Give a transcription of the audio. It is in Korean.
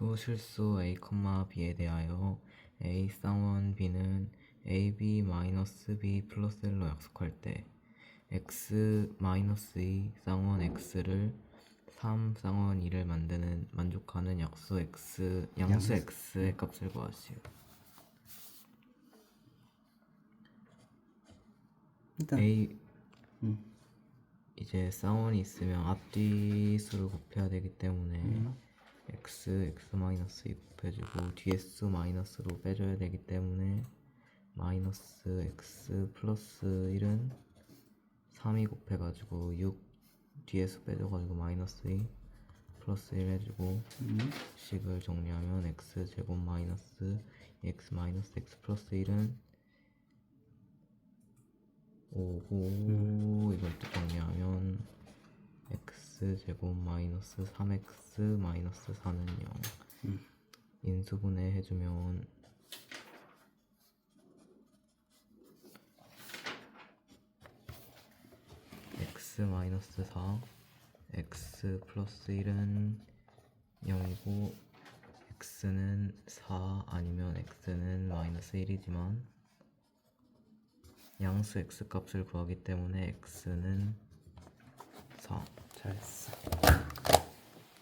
투실수 a, b에 대하여 a 쌍원 b는 ab 마이너스 b 플러스 1로 약속할 때 x 마이너스 2 쌍원 x를 3 쌍원 2를 만드는 만족하는 약수 x 양수 양수. x의 값을 구하시오. 일단 a 음. 이제 쌍원이 있으면 앞뒤 수를 곱해야 되기 때문에 음. X x 마이너스 2 곱해주고 수 마이너스로 빼줘야 되기 때문에 마이너스 x 플러스 1은 3이 곱해가지고 6 뒤에 수 빼줘가지고 마이너스 2 플러스 1 해주고 음. 식을 정리하면 x 제곱 마이너스 x 마이너스 x 플러스 1은 5고 이걸 또 정리하면 x 제곱 마이너스 3x 마이너스 4는 0 음. 인수분해 해주면 x 마이너스 4 x 플러스 1은 0이고 x는 4 아니면 x는 마이너스 1이지만 양수 x 값을 구하기 때문에 x는 Yes.